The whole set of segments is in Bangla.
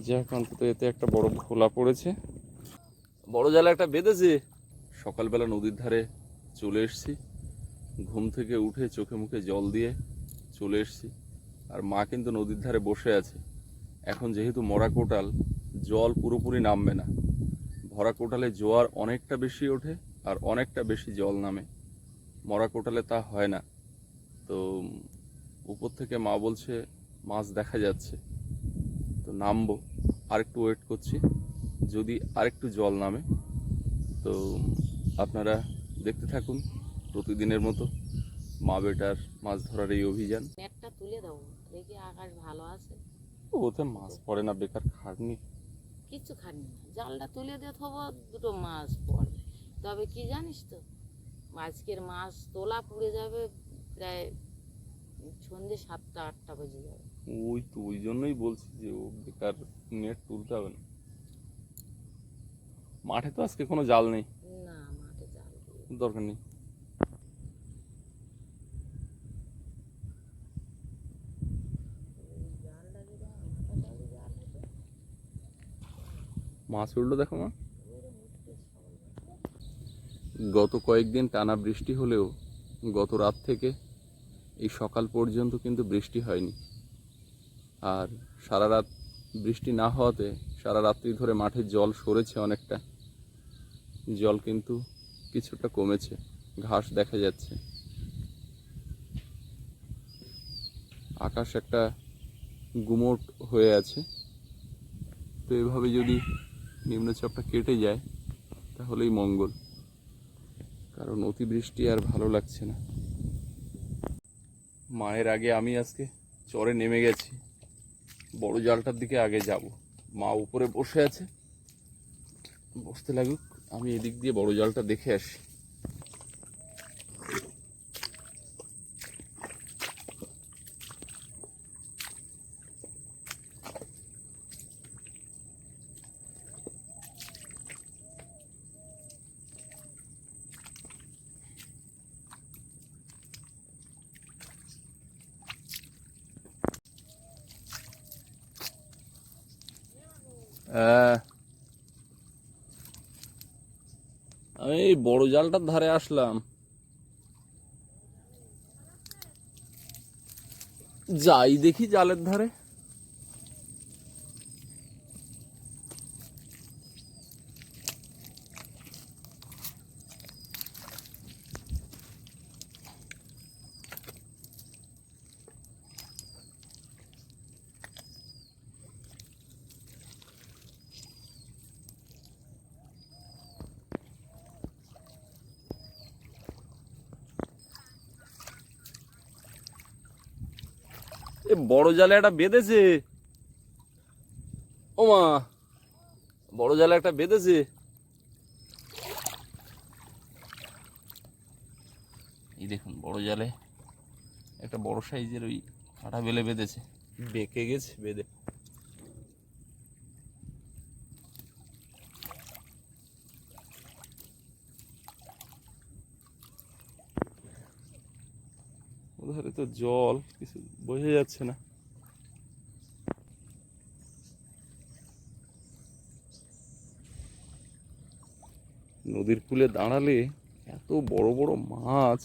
যাক অন্তত এতে একটা বড় খোলা পড়েছে। বড় জালে একটা বেঁধেছে। সকালবেলা নদীর ধারে চলে এসেছি। ঘুম থেকে উঠে চোখে মুখে জল দিয়ে চলে এসেছি। আর মা কিন্তু নদীর ধারে বসে আছে। এখন যেহেতু মরা কোটাল, জল পুরোপুরি নামবে না। ভরা কোটালে জোয়ার অনেকটা বেশি ওঠে আর অনেকটা বেশি জল নামে। মরা কোটালে তা হয় না। তো উপর থেকে মা বলছে, মাছ দেখা যাচ্ছে। তো নামবো। আরেকটু ওয়েট করছি। যদি আরেকটু জল নামে তো আপনারা দেখতে থাকুন প্রতিদিনের মতো মা বেটার মাছ ধরার এই অভিযান। নেটটা তুলে দাও দেখি আকাশ ভালো আছে। ওতে মাছ পড়ে না বেকার খাটনি। কিচ্ছু খাটনি না জালটা তুলে দিয়ে থব দুটো মাছ পড়বে। তবে কি জানিস তো আজকের মাছ তোলা পুড়ে যাবে প্রায় সন্ধ্যে সাতটা আটটা বেজে যাবে। ওই তো ওই জন্যই বলছি যে ও বেকার নেট তুলতে হবে না। মাঠে তো আজকে কোনো জাল নেই। না মাঠে জাল দরকার নেই। মাছ উঠল দেখো মা। গত কয়েকদিন টানা বৃষ্টি হলেও গত রাত থেকে এই সকাল পর্যন্ত কিন্তু বৃষ্টি হয়নি। আর সারা রাত বৃষ্টি না হওয়াতে সারা রাত্রি ধরে মাঠের জল সরেছে অনেকটা। জল কিন্তু কিছুটা কমেছে, ঘাস দেখা যাচ্ছে। আকাশ একটা গুমোট হয়ে আছে। তো এভাবে যদি নিম্নচাপটা কেটে যায়, তাহলেই মঙ্গল। কারণ অতিবৃষ্টি আর ভালো লাগছে না। মায়ের আগে আমি আজকে চরে নেমে গেছি। বড় জালটার দিকে আগে যাব। মা উপরে বসে আছে। বসতে লাগুক, আমি এদিক দিয়ে বড় জালটা দেখে আসি। আমি এই বড় জালটার ধারে আসলাম। যাই দেখি জালের ধারে। এ বড় জালে একটা বেঁধেছে। ও মা বড় জালে একটা বেঁধেছে। এই দেখুন, বড় জালে একটা বড় সাইজের ওই কাঁটা বেলে বেঁধেছে। বেঁকে গেছে, বেঁধে ওধারে তো জল, কিছু বোঝা যাচ্ছে না। নদীর কূলে দাঁড়ালে এত বড় বড় মাছ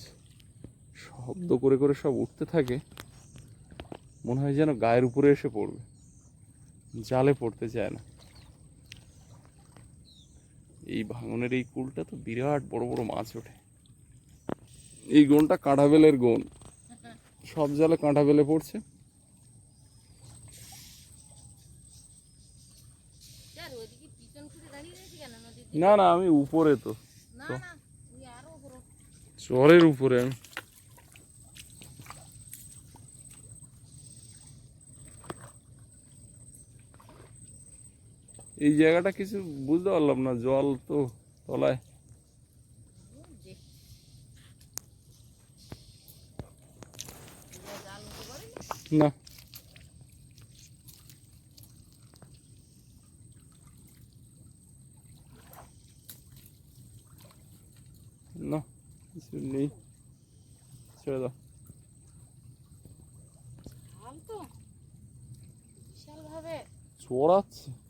শব্দ করে করে সব উঠতে থাকে, মনে হয় যেন গায়ের উপরে এসে পড়বে। জালে পড়তে চায় না। এই ভাঙনের এই কুলটা তো বিরাট বড় বড় মাছ ওঠে। এই গোনটা কাঁটা বেলের গোন সব জালে কাঁটা বেলে পড়ছে। না না আমি উপরে তো। চরের উপরে আমি। এই জায়গাটা কিছু বুঝতে পারলাম না জল তো তলায় যে জাল উঠে পড়ে না। না কিছু নেই। ছেড়ে দাও। চড়াচ্ছে।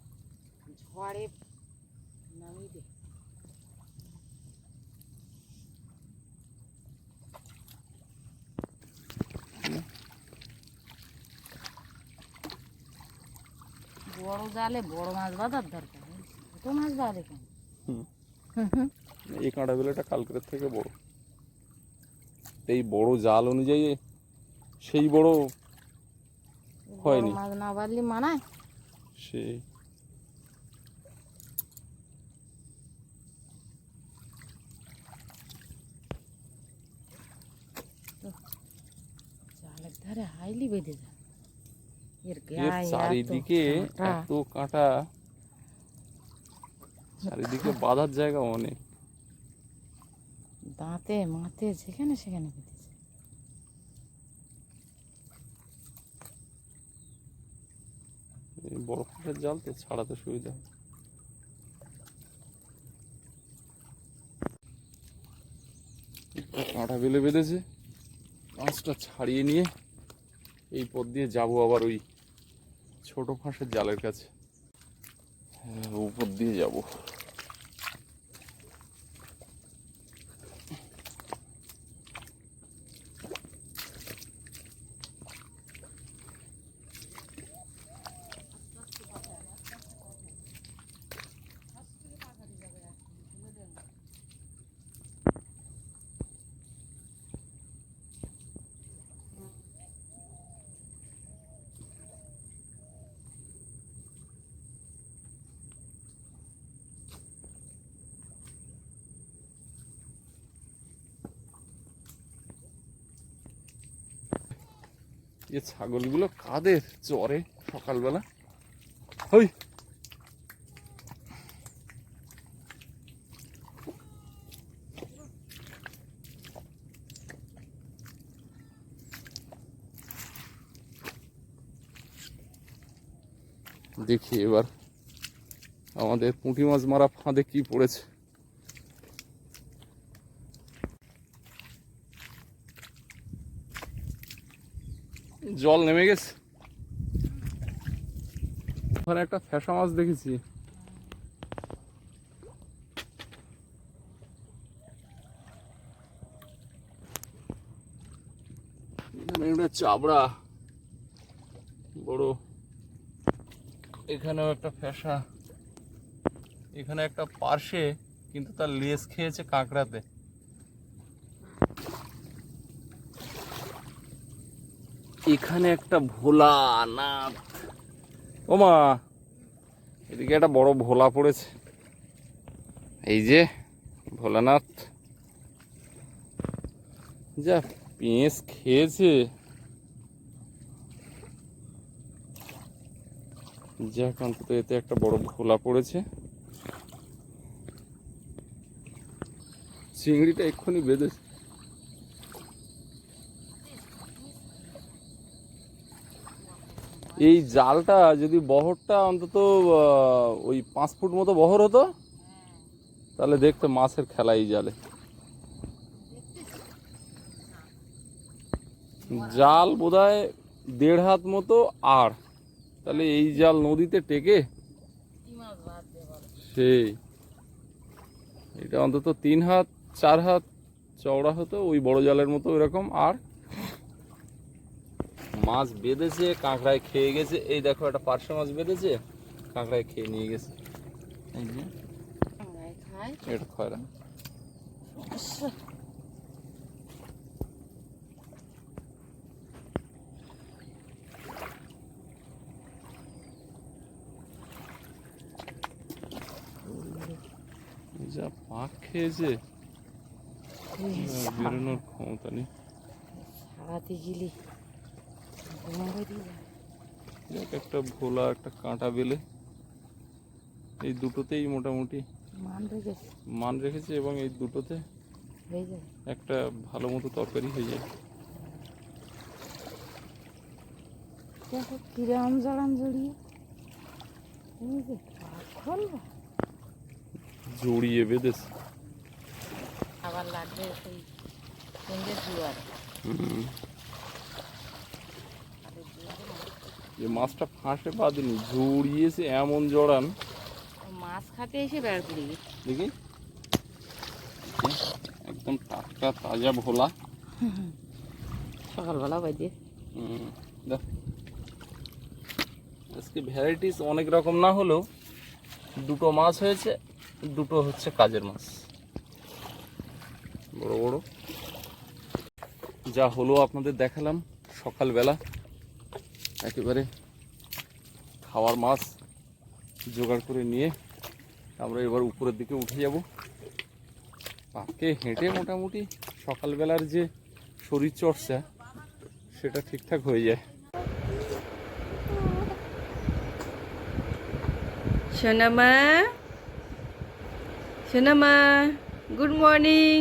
জালে বড় মাছ বাঁধার দরকার ছোট মাছ বাঁধে কেন হুম। এই কাঁটা বেলাটা কালকের থেকে বড় এই বড় জাল অনুযায়ী সেই বড় বড় হয়নি। মাছ না বাঁধলে মানায় সেই জালের ধারে হাইলি বেঁধে যায় এর এর গায়ে এত চারিদিকে। এত কাঁটা চারিদিকে বাঁধার জায়গা অনেক দাঁতে মাতে যেখানে সেখানে বড় কাঠের জাল তো ছাড়াতে সুবিধা। কাঁটা বেলে বেঁধেছে মাছটা ছাড়িয়ে নিয়ে এই পথ দিয়ে যাব আবার ওই ছোট ফাঁসের জালের কাছে। হ্যাঁ, উপর দিয়ে যাব। এ ছাগলগুলো কাদের চরে সকালবেলা। ওই দেখি এবার আমাদের পুঁটি মাছ মারা ফাঁদে কি পড়েছে। জল নেমে গেছে। ওখানে একটা ফ্যাসা মাছ দেখেছি। চাবড়া। বড়। এখানেও একটা ফ্যাসা। এখানে একটা পার্শে, কিন্তু তার লেজ খেয়েছে কাঁকড়াতে। এখানে একটা ভোলা নাথ ওমা এদিকে একটা বড় ভোলা পড়েছে। এই যে, ভোলানাথ। যা পেঁচ খেয়েছে। যাক, অন্তত এতে একটা বড় ভোলা পড়েছে। চিংড়িটা এক্ষুনি বেঁধেছে। এই জালটা যদি বহরটা অন্তত ওই পাঁচ ফুট মতো বহর হতো, তাহলে দেখতে মাছের খেলা এই জালে। জাল বোধহয় দেড় হাত মতো আর তাহলে এই জাল নদীতে টেকে? সেই। এটা অন্তত তিন হাত, চার হাত চওড়া হতো, ওই বড় জালের মতো এরকম আর মাছ বেঁধেছে কাঁকড়ায় খেয়ে গেছে। এই দেখো একটা পার্শ্ব মাছ বেঁধেছে কাঁকড়ায় খেয়ে নিয়ে গেছে। এই যে এটা খয়রা। যা পাক খেয়েছে বেরোনোর ক্ষমতা নেই। সারাতে গেলে। দেখ একটা ভোলা একটা কাঁটা বেলে। এই দুটোতেই মোটামুটি মান রেখেছে। মান রেখেছে এবং এই দুটোতে একটা ভালো মতো তরকারি হয়ে যায়। দেখো কিরাম জড়াম জড়িয়ে। বেঁধেছে আবার লাগবে সেই জুয়ার। হুম। আর ওই জুয়ারে মাছ যে মাছটা ফাঁসে বাঁধেনি জড়িয়েছে এমন জড়ান। মাছ খাতে এসে বেড় পড়ে গেছে দেখি। একদম টাটকা তাজা ভোলা। সকালবেলা বাজে। হুম, দেখ। আজকে ভ্যারাইটিস অনেক রকম না হলেও দুটো মাছ হয়েছে দুটো হচ্ছে কাজের মাছ। বড় বড়। যা হলো আপনাদের দেখালাম সকালবেলা। একেবারে খাওয়ার মাছ জোগাড় করে নিয়ে আমরা এবার উপরের দিকে উঠে যাব। পাকে হেঁটে মোটামুটি সকালবেলার যে শরীর চর্চা, সেটা ঠিকঠাক হয়ে যায়। সোনামা সোনামা গুড মর্নিং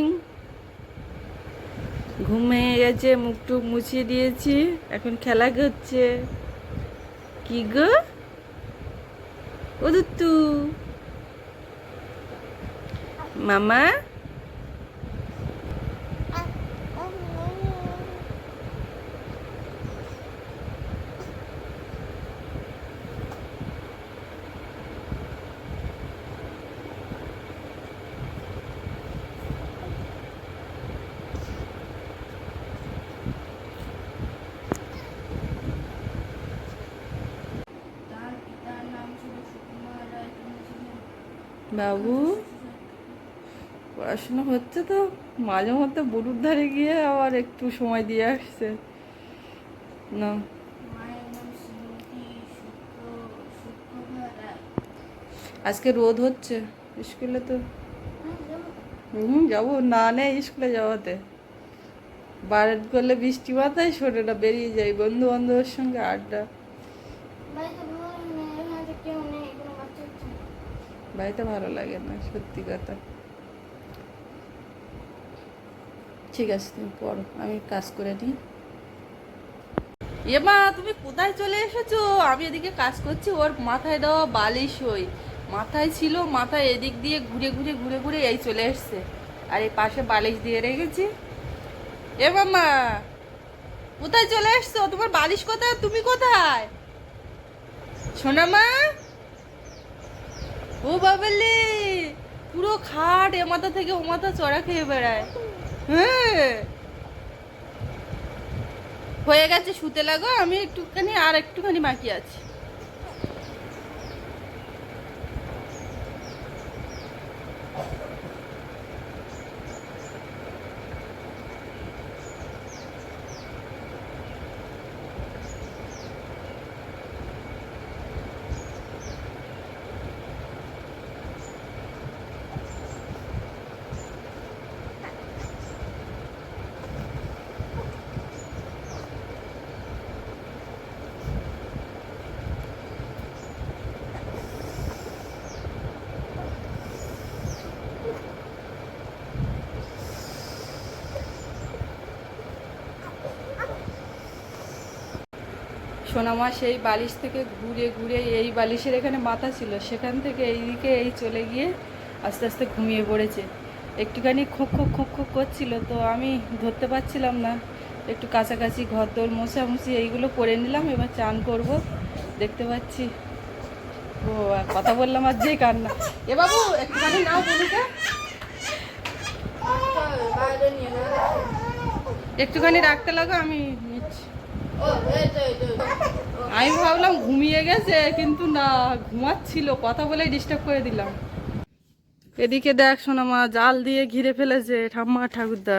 ঘুম ভেঙে গেছে মুখ টুক মুছিয়ে দিয়েছি, এখন খেলা করছে কি গো? ও দুত্তু। মামা? বাবু। পড়াশোনা হচ্ছে তো, মাঝে মধ্যে বড়ুর ধারে গিয়ে আবার একটু সময় দিয়ে আসছে। না। আজকে রোদ হচ্ছে, স্কুলে তো। হুম, যাব। না নেই স্কুলে যাওয়াতে। বারেট করলে বৃষ্টি শোনে না, বেরিয়ে যাই। বন্ধু বান্ধবের সঙ্গে আড্ডা। বাড়িতে ভালো লাগে না, সত্যি কথা। ঠিক আছে, তুমি পড়ো, আমি কাজ করে নিই। এ মা তুমি কোথায় চলে এসেছ? আমি এদিকে কাজ করছি, ওর মাথায় দেওয়া বালিশ ওই। মাথায় ছিল, মাথায় এদিক দিয়ে ঘুরে ঘুরে ঘুরে ঘুরে এই চলে এসছে। আর এই পাশে বালিশ দিয়ে রেখেছি। এ মামা, কোথায় চলে এসছো? তোমার বালিশ কোথায়? তুমি কোথায়? সোনা মা ও বাবলি পুরো খাট এ মাথা থেকে ও মাথা চড়া খেয়ে বেড়ায়। হ্যাঁ। হয়ে গেছে শুতে লাগো, আমি একটুখানি আর একটুখানি বাকি আছি। সোনামা সেই বালিশ থেকে ঘুরে ঘুরে এই বালিশের এখানে মাথা ছিল। সেখান থেকে এইদিকে এই চলে গিয়ে আস্তে আস্তে ঘুমিয়ে পড়েছে। একটুখানি খোঁক খোঁক খোঁক খোঁক করছিল তো আমি ধরতে পারছিলাম না। একটু কাছাকাছি ঘর দোর মোছামুছি এইগুলো করে নিলাম এবার চান করব। দেখতে পাচ্ছি। ও আর কথা বললাম আর যে কান্না এ বাবু একটুখানি নাও বলুকে একটুখানি রাখতে লাগো আমি আমি ভাবলাম ঘুমিয়ে গেছে কিন্তু না ঘুমাচ্ছিল। কথা বলে ডিস্টার্ব করে দিলাম। এদিকে দেখ শোনা মা জাল দিয়ে ঘিরে ফেলেছে ঠাম্মা ঠাকুরদা।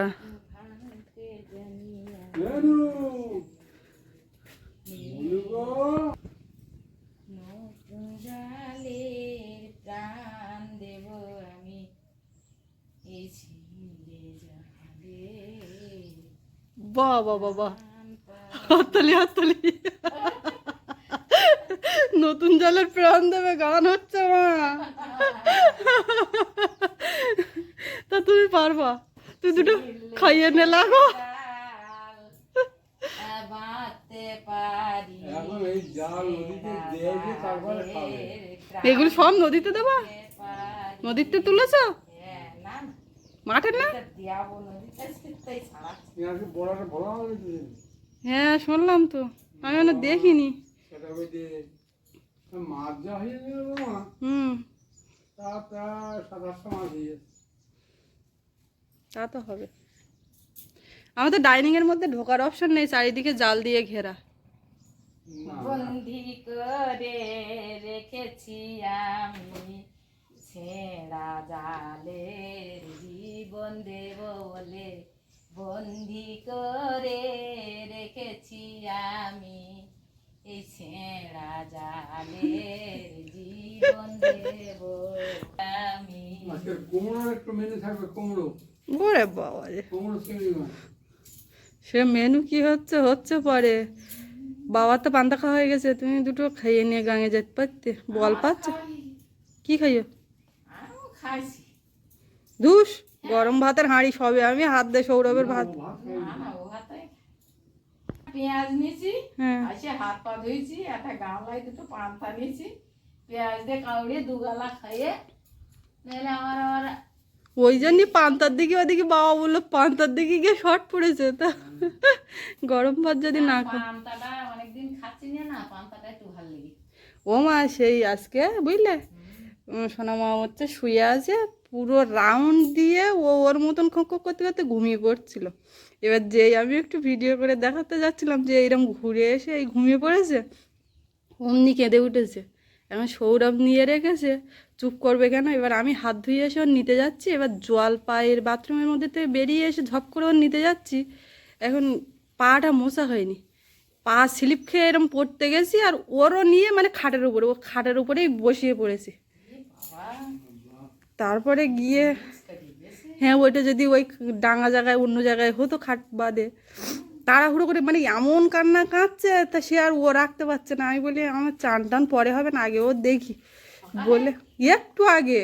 বাহ বাহ বাহ। হাততালি হাততালি। নতুন জলের প্রাণ দেবে গান হচ্ছে মা তা তুমি পারবা। তুই দুটো খাইয়ে নে লাগো এগুলো সব নদীতে দেবা? নদীতে তুলেছ? মাঠের না? হ্যাঁ শুনলাম তো। আমি মানে দেখিনি। হুম। তা তা তো হবে। আমাদের ডাইনিং এর মধ্যে ঢোকার অপশন নেই চারিদিকে জাল দিয়ে ঘেরা। বন্দি করে রেখেছি আমি ছেঁড়া জালের জীবন দেব বলে বন্দি করে রেখেছি আমি এই ছেঁড়া জালের জীবন দেব আমি। আজকের কুমড়োর একটু মেনু থাকবে কুমড়ো। ওরে বাবা রে কুমড়ো চিংড়ি সে মেনু কি হচ্ছে? হচ্ছে পরে। বাবার তো পান্তা খাওয়া হয়ে গেছে তুমি দুটো খাইয়ে নিয়ে গাঙে যেতে পারতে। বল পাচ্ছ? কি খাইও খাইছি। ধুস। গরম ভাতের হাঁড়ি সবে আমি হাত দিয়ে সৌরভের ভাত। ভাত না না ও হাতে পেঁয়াজ নিয়েছি হ্যাঁ। আসে হাত পা ধুইছি একটা গামলায় দুটো পান্তা নিয়েছি পেঁয়াজ দিয়ে কাউড়িয়ে দুগালা খাইয়ে নাহলে আমার আবার ওই জন্যই পান্তার দিকে ওদিকে বাবা বলল পান্তার দিকে গিয়ে শর্ট পড়েছে তা গরম ভাত যদি না পান্তাটা অনেকদিন খাচ্ছি না না পান্তাটা একটু ভালো লেগে ও মা সেই আজকে বুঝলে? উম, সোনা মা হচ্ছে শুয়ে আছে পুরো রাউন্ড দিয়ে ও ওর মতন খোঁক করতে করতে ঘুমিয়ে পড়ছিল। এবার যেই আমি একটু ভিডিও করে দেখাতে যাচ্ছিলাম যে এইরকম ঘুরে এসে এই ঘুমিয়ে পড়েছে, অমনি কেঁদে উঠেছে। এখন সৌরভ নিয়ে রেখেছে, চুপ করবে কেন? এবার আমি হাত ধুয়ে এসে ওর নিতে যাচ্ছি, এবার জল পায়ের বাথরুমের মধ্যে থেকে বেরিয়ে এসে ঝপ করে ওর নিতে যাচ্ছি। এখন পাটা মোছা হয়নি। পা স্লিপ খেয়ে এরম পড়তে গেছি আর ওরও নিয়ে মানে খাটের উপরে, ও খাটের উপরেই বসিয়ে পড়েছি। তারপরে গিয়ে হ্যাঁ ওইটা যদি ওই ডাঙা জায়গায় অন্য জায়গায় হতো খাট বাদে তাড়াহুড়ো করে মানে এমন কান্না কাঁদছে তা সে আর ও রাখতে পারছে না। আমি বলি আমার চান টান পরে হবে না আগে ও দেখি। বলে একটু আগে।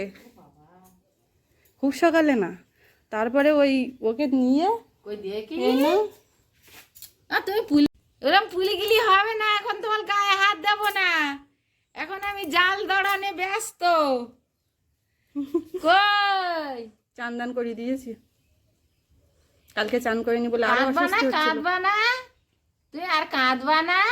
খুব সকালে না। তারপরে ওই ওকে নিয়ে তুমি পুলি ওরম পুলি গিলি হবে না এখন তোমার গায়ে হাত দেব না। এখন আমি জাল দড়ানে ব্যস্ত। কই? চান দান করিয়ে দিয়েছি। কালকে চান করিনি বলে আরও কাঁদবা না অসুস্থ কাঁদবা না। তুই আর কাঁদবা না।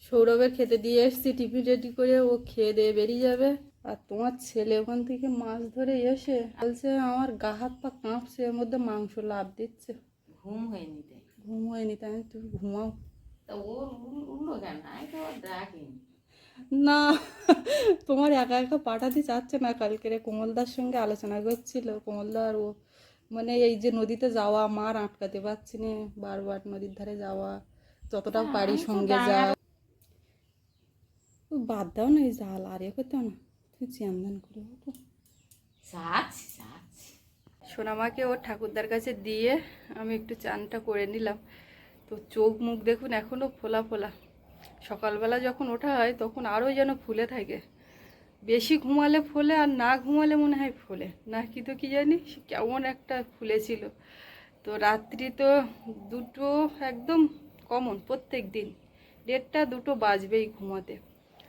সৌরভের খেতে দিয়ে এসছি টিফিন রেডি করে ও খেয়ে দিয়ে বেরিয়ে যাবে। আর তোমার ছেলে ওখান থেকে মাছ ধরে এসে বলছে আমার গা হাত পা কাঁপছে এর মধ্যে মাংস লাভ দিচ্ছে। ঘুম হয়নি তাই। ঘুম হয়নি তাই আমি তুমি ঘুমাও। তা ওর উল- উঠল কেন? আমি তো ওর ডাকিনি না তোমার একা একা পাঠাতে চাচ্ছে না কালকেরে কোমলদার সঙ্গে আলোচনা করছিল। কোমলদা আর ও মানে এই যে নদীতে যাওয়া মার আটকাতে পারছি না বারবার নদীর ধারে যাওয়া যতটা পারি সঙ্গে ও বাদ দাও না এই জাল আর এ করতে না তুমি চিয়ান করে সোনামাকে ওর ঠাকুরদার কাছে দিয়ে আমি একটু চানটা করে নিলাম। তো চোখ মুখ দেখুন এখনও ফোলা ফোলা। সকালবেলা যখন ওঠা হয়, তখন আরও যেন ফুলে থাকে। বেশি ঘুমালে ফোলে আর না ঘুমালে মনে হয় ফোলে। না কি তো কি জানি কেমন একটা ফুলেছিল। তো রাত্রি তো দুটো একদম কমন প্রত্যেক দিন। দেড়টা দুটো বাজবেই ঘুমাতে।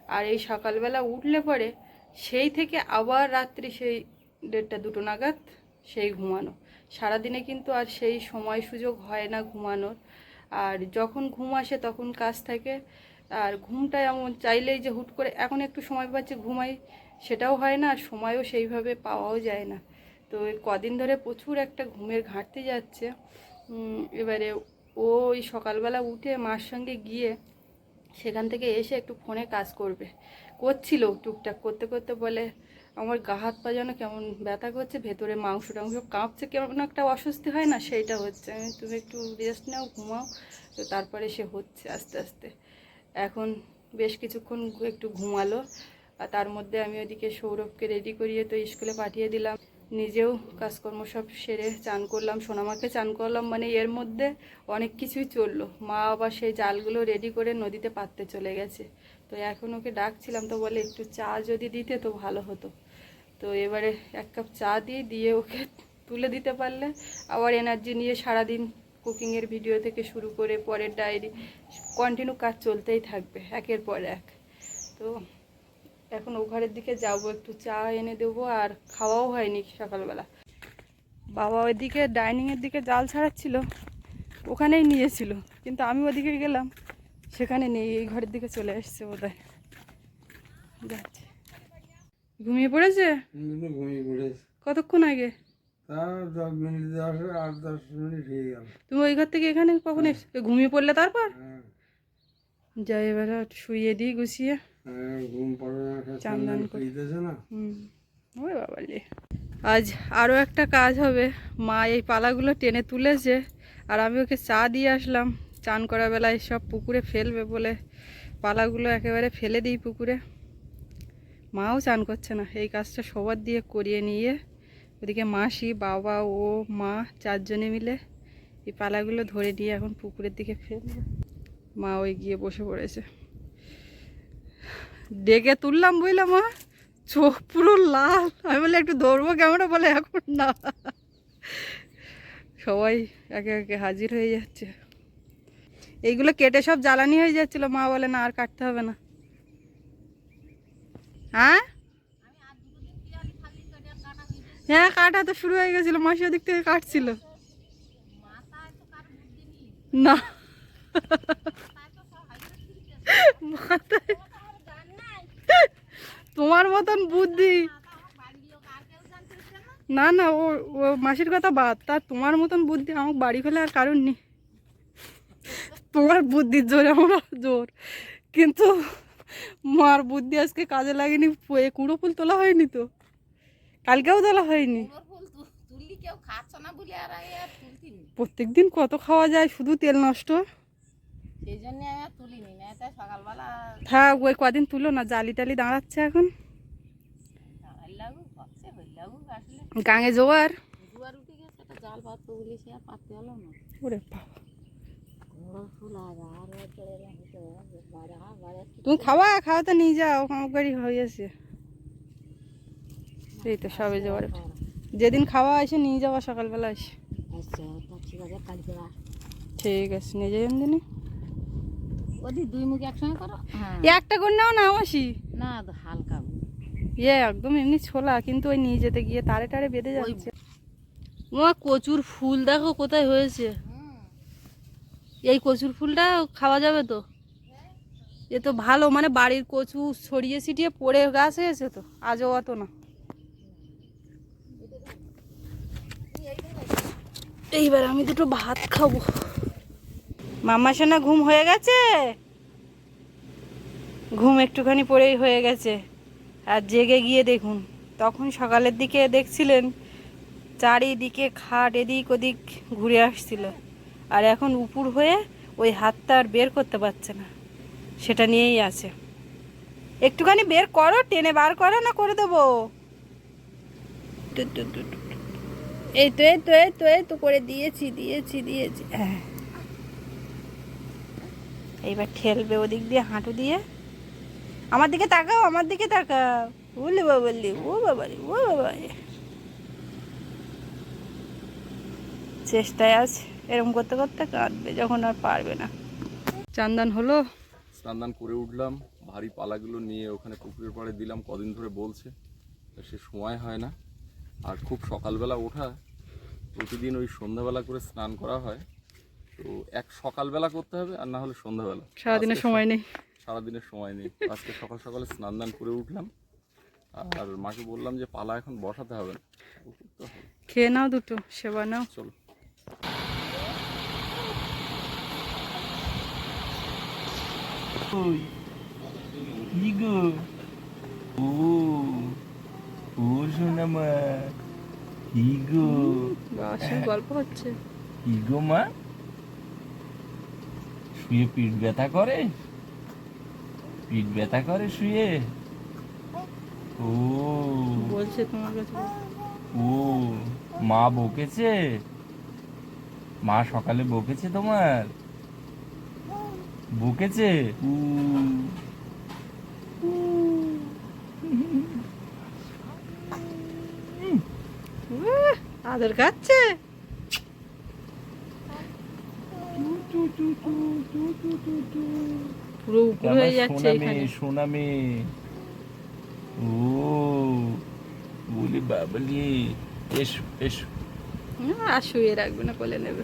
আর এই সকালবেলা উঠলে পরে সেই থেকে আবার রাত্রি সেই দেড়টা দুটো নাগাদ সেই ঘুমানো। সারাদিনে কিন্তু আর সেই সময় সুযোগ হয় না ঘুমানোর। আর যখন ঘুম আসে তখন কাজ থাকে। আর ঘুমটা এমন চাইলেই যে হুট করে এখন একটু সময় পাচ্ছে ঘুমাই, সেটাও হয় না, আর সময়ও সেইভাবে পাওয়াও যায় না। তো কদিন ধরে প্রচুর একটা ঘুমের ঘাটতি যাচ্ছে। এবারে ওই সকালবেলা উঠে মার সঙ্গে গিয়ে সেখান থেকে এসে একটু ফোনে কাজ করবে। করছিল টুকটাক, করতে করতে বলে আমার গা হাত পা যেন কেমন ব্যথা করছে, ভেতরে মাংস টাংস কাঁপছে, কেমন একটা অস্বস্তি হয় না? সেইটা হচ্ছে। তুমি একটু রেস্ট নাও, ঘুমাও। তো তারপরে সে হচ্ছে আস্তে আস্তে। এখন বেশ কিছুক্ষণ একটু ঘুমালো। আর তার মধ্যে আমি ওদিকে সৌরভকে রেডি করিয়ে তো স্কুলে পাঠিয়ে দিলাম। নিজেও কাজকর্ম সব সেরে চান করলাম, সোনামাকে চান করলাম। মানে এর মধ্যে অনেক কিছুই চলল। মা আবার সেই জালগুলো রেডি করে নদীতে পাততে চলে গেছে। তো এখন ওকে ডাকছিলাম, তো বলে একটু চা যদি দিতে তো ভালো হতো। তো এবারে এক কাপ চা দিয়ে দিয়ে ওকে তুলে দিতে পারলে। আবার এনার্জি নিয়ে সারাদিন কুকিংয়ের ভিডিও থেকে শুরু করে পরের ডায়েরি কন্টিনিউ কাজ চলতেই থাকবে, একের পর এক। তো এখন ও ঘরের দিকে যাব, একটু চা এনে দেবো, আর খাওয়াও হয়নি সকালবেলা। বাবা ওইদিকে ডাইনিংয়ের দিকে জাল ছাড়াচ্ছিল, ওখানেই নিয়েছিল, কিন্তু আমি ওদিকে গেলাম, সেখানে নেই, এই ঘরের দিকে চলে এসছে বোধহয়। যাচ্ছে। ঘুমিয়ে পড়েছে? ঘুমিয়ে পড়েছে। কতক্ষণ আগে? হয়ে তুমি ওই ঘর থেকে এখানে কখন এসে ঘুমিয়ে পড়লে তারপর? হ্যাঁ। যাই এবার শুইয়ে দিই গুছিয়ে। হ্যাঁ, চান্দান ওই বাবা রে আজ আরও একটা কাজ হবে। মা এই পালাগুলো টেনে তুলেছে আর আমি ওকে চা দিয়ে আসলাম। চান করা বেলায় সব পুকুরে ফেলবে বলে পালাগুলো একেবারে ফেলে দিই পুকুরে। মাও চান করছে না। এই কাজটা সবার দিয়ে করিয়ে নিয়ে ওদিকে মাসি, বাবা, ও, মা চারজনে মিলে এই পালাগুলো ধরে নিয়ে এখন পুকুরের দিকে ফেলবে। মা ওই গিয়ে বসে পড়েছে। ডেকে তুললাম বুঝলাম মা? চোখ পুরো লাল। আমি বলে একটু দৌড়বো কেমন বলে, এখন না। সবাই একে একে হাজির হয়ে যাচ্ছে। এইগুলো কেটে সব জ্বালানি হয়ে যাচ্ছিল। মা বলে, না, আর কাটতে হবে না। হ্যাঁ? হ্যাঁ কাটা তো শুরু হয়ে গেছিল, মাসি ওদিক থেকে কাটছিল। না। তোমার মতন বুদ্ধি। না না, ও ও মাসির কথা বাদ, তার তোমার মতন বুদ্ধি আমার বাড়ি ফেলে আর কারণ নেই। তোমার বুদ্ধির জোরে আমার জোর। কিন্তু মার বুদ্ধি আজকে কাজে লাগেনি কুড়ো ফুল তোলা হয়নি তো। কালকেও তোলা হয়নি। প্রত্যেক দিন কত খাওয়া যায় শুধু তেল নষ্ট। থাক ওই কদিন তুলো না জালি টালি দাঁড়াচ্ছে এখন। গাঙে জোয়ার। জুয়ার উঠে গেছে একটা জাল পাততে বলি আর পাততে হলো না। ওরে বাবা। তুমি খাওয়া খাওয়া তো নিয়ে যাও। আমার গাড়ি হয়ে এই তো সবে যাওয়ার যেদিন খাওয়া আসে নিয়ে যাওয়া সকালবেলা আসে। আচ্ছা ঠিক আছে নিয়ে যাই দিনে দুই মুখ একসঙ্গে করো? হ্যাঁ। একটা করে নাও না আসি না হালকা। ইয়ে একদম এমনি ছোলা কিন্তু ওই নিয়ে যেতে গিয়ে তারে টারে বেঁধে যাচ্ছে। ও কচুর ফুল দেখো কোথায় হয়েছে। এই কচুর ফুলটা খাওয়া যাবে তো? এ তো ভালো মানে বাড়ির কচু ছড়িয়ে ছিটিয়ে পড়ে গাছ হয়েছে তো, আজও অত না। এইবার আমি দুটো ভাত খাব। মামা সোনা ঘুম হয়ে গেছে? ঘুম একটুখানি পরেই হয়ে গেছে। আর জেগে গিয়ে দেখুন, তখন সকালের দিকে দেখছিলেন, চারিদিকে খাট এদিক ওদিক ঘুরে আসছিল। আর এখন উপুর হয়ে ওই হাতটা আর বের করতে পারছে না। সেটা নিয়েই আছে। একটুখানি বের করো টেনে বার করো না করে দেবো। Two, two, two, two, two. এই তো এই তো এই তো এই তো করে দিয়েছি দিয়েছি দিয়েছি। হ্যাঁ। এইবার ঠেলবে ওদিক দিয়ে হাঁটু দিয়ে। আমার দিকে তাকাও আমার দিকে তাকাও। বলে বাবালি ও বাবারি ও বাবারি চেষ্টায় আছে এরকম করতে করতে কাঁদবে যখন আর পারবে না। চান্দান হলো। স্নান দান করে উঠলাম। ভারী পালাগুলো নিয়ে ওখানে পুকুরের পাড়ে দিলাম কদিন ধরে বলছে। তা সে সময় হয় না। আর খুব সকালবেলা ওঠা প্রতিদিন ওই সন্ধ্যাবেলা করে স্নান করা হয়। তো এক সকালবেলা করতে হবে আর না হলে সন্ধ্যাবেলা। সারাদিনের সময় নেই। সারাদিনের সময় নেই। আজকে সকাল সকালে স্নান দান করে উঠলাম। আর মাকে বললাম যে পালা এখন বসাতে হবে। খেয়ে নাও দুটো সেবা নাও। চলো। কি গো ও ও শোনা মা কি গো বাসের গল্প হচ্ছে কি গো মা শুয়ে পিঠ ব্যথা করে পিঠ ব্যথা করে শুয়ে ও বলছে তোমার কাছে ও মা বকেছে মা সকালে বকেছে তোমার বকেছে? আদর খাচ্ছে। পুরো উপর হয়ে যাচ্ছে সোনা এখানে। মেয়ে সোনা মেয়ে ও বলি বাবলি এসো এসো। আর শুয়ে রাখবে না কোলে নেবে।